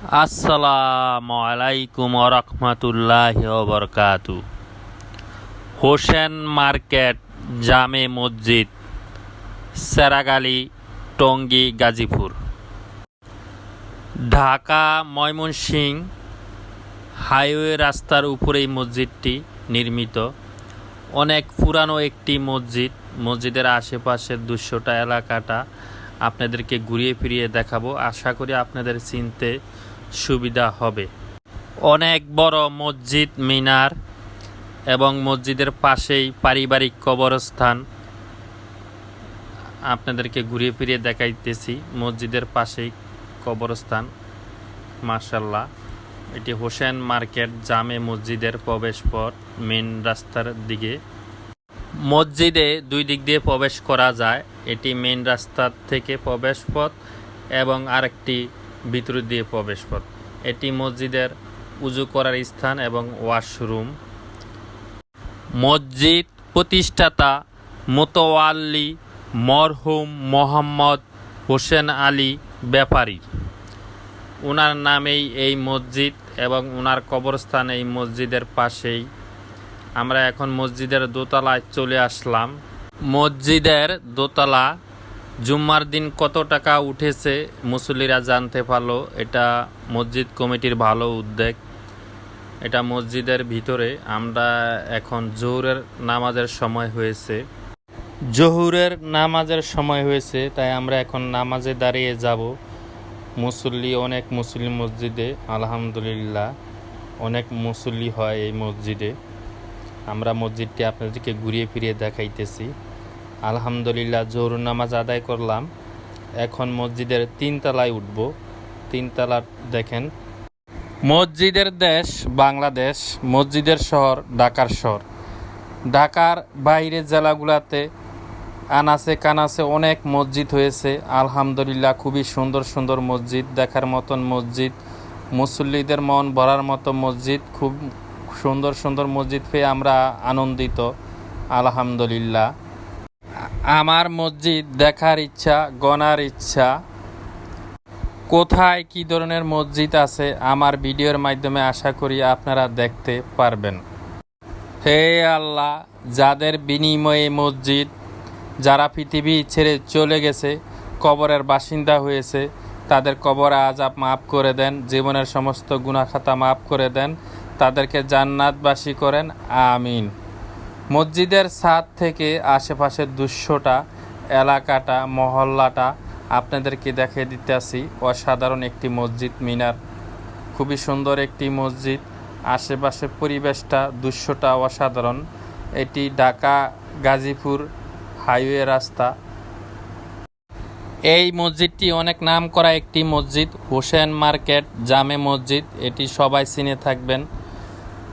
আসসালামু আলাইকুম রহমতুল্লাহ বরকাতু। হোসেন মার্কেট, জামে মসজিদ, সেরাগালি, টঙ্গী, গাজীপুর। ঢাকা, ময়মনসিং হাইওয়ে রাস্তার উপরেই মসজিদটি নির্মিত। অনেক পুরানো একটি মসজিদ। মসজিদের আশেপাশের দুশোটা এলাকাটা আপনাদেরকে ঘুরিয়ে ফিরিয়ে দেখাবো। আশা করি আপনাদের চিনতে সুবিধা হবে। অনেক বড় মসজিদ মিনার এবং মসজিদের পাশেই পারিবারিক কবরস্থান। আপনাদেরকে ঘুরিয়ে ফিরিয়ে দেখাইতেছি মসজিদের পাশেই কবরস্থান। মার্শাল্লাহ এটি হোসেন মার্কেট জামে মসজিদের প্রবেশ পথ মেন রাস্তার দিকে। মসজিদে দুই দিক দিয়ে প্রবেশ করা যায়, এটি মেন রাস্তার থেকে প্রবেশ পথ এবং আরেকটি ভিতর দিয়ে প্রবেশ পথ এটি মসজিদের উজু করার স্থান এবং ওয়াশরুম। মসজিদ প্রতিষ্ঠাতা মোতোয়াল্লি মরহুম মোহাম্মদ হোসেন আলী ব্যাপারী। ওনার নামেই এই মসজিদ এবং ওনার কবরস্থান এই মসজিদের পাশেই। আমরা এখন মসজিদের দোতলায় চলে আসলাম। মসজিদের দোতলা জুম্মার দিন কত টাকা উঠেছে মুসল্লিরা জানতে পারল, এটা মসজিদ কমিটির ভালো উদ্যোগ। এটা মসজিদের ভিতরে আমরা এখন জোহরের নামাজের সময় হয়েছে। জহুরের নামাজের সময় হয়েছে, তাই আমরা এখন নামাজে দাঁড়িয়ে যাব। মুসল্লি, অনেক মুসলিম মসজিদে, আলহামদুলিল্লাহ, অনেক মুসল্লি হয় এই মসজিদে। আমরা মসজিদটি আপনাদেরকে ঘুরিয়ে ফিরিয়ে দেখাইতেছি। আলহামদুলিল্লাহ, জোহর নামাজ আদায় করলাম। এখন মসজিদের তিনতলায় উঠব। তিনতলার দেখেন। মসজিদের দেশ বাংলাদেশ, মসজিদের শহর ঢাকার শহর। ঢাকার বাইরের জেলাগুলোতে আনাসে কানাসে অনেক মসজিদ হয়েছে। আলহামদুলিল্লাহ, খুবই সুন্দর সুন্দর মসজিদ, দেখার মতন মসজিদ। মুসল্লিদের মন ভরার মতো মসজিদ, খুব সুন্দর সুন্দর মসজিদ পেয়ে আমরা আনন্দিত। আলহামদুলিল্লাহ। আমার মসজিদ দেখার ইচ্ছা গনার ইচ্ছা। কোথায় কি ধরনের মসজিদ আছে, আমার ভিডিওর মাধ্যমে আশা করি আপনারা দেখতে পারবেন। হে আল্লাহ, যাদের বিনিময়ে মসজিদ, যারা পৃথিবী ছেড়ে চলে গেছে, কবরের বাসিন্দা হয়েছে, তাদের কবর আজাব মাফ করে দেন, জীবনের সমস্ত গুণাখাতা মাফ করে দেন, তাদেরকে জান্নাতবাসী করেন, আমিন। মসজিদের ছাদ থেকে আশেপাশের দুশোটা, এলাকাটা, মহল্লাটা আপনাদেরকে দেখিয়ে দিতে আসি অসাধারণ একটি মসজিদ মিনার। খুবই সুন্দর একটি মসজিদ। আশেপাশে পরিবেশটা দুশোটা অসাধারণ। এটি ঢাকা গাজীপুর হাইওয়ে রাস্তা। এই মসজিদটি অনেক নাম করা একটি মসজিদ, হোসেন মার্কেট, জামে মসজিদ। এটি সবাই চিনে থাকবেন।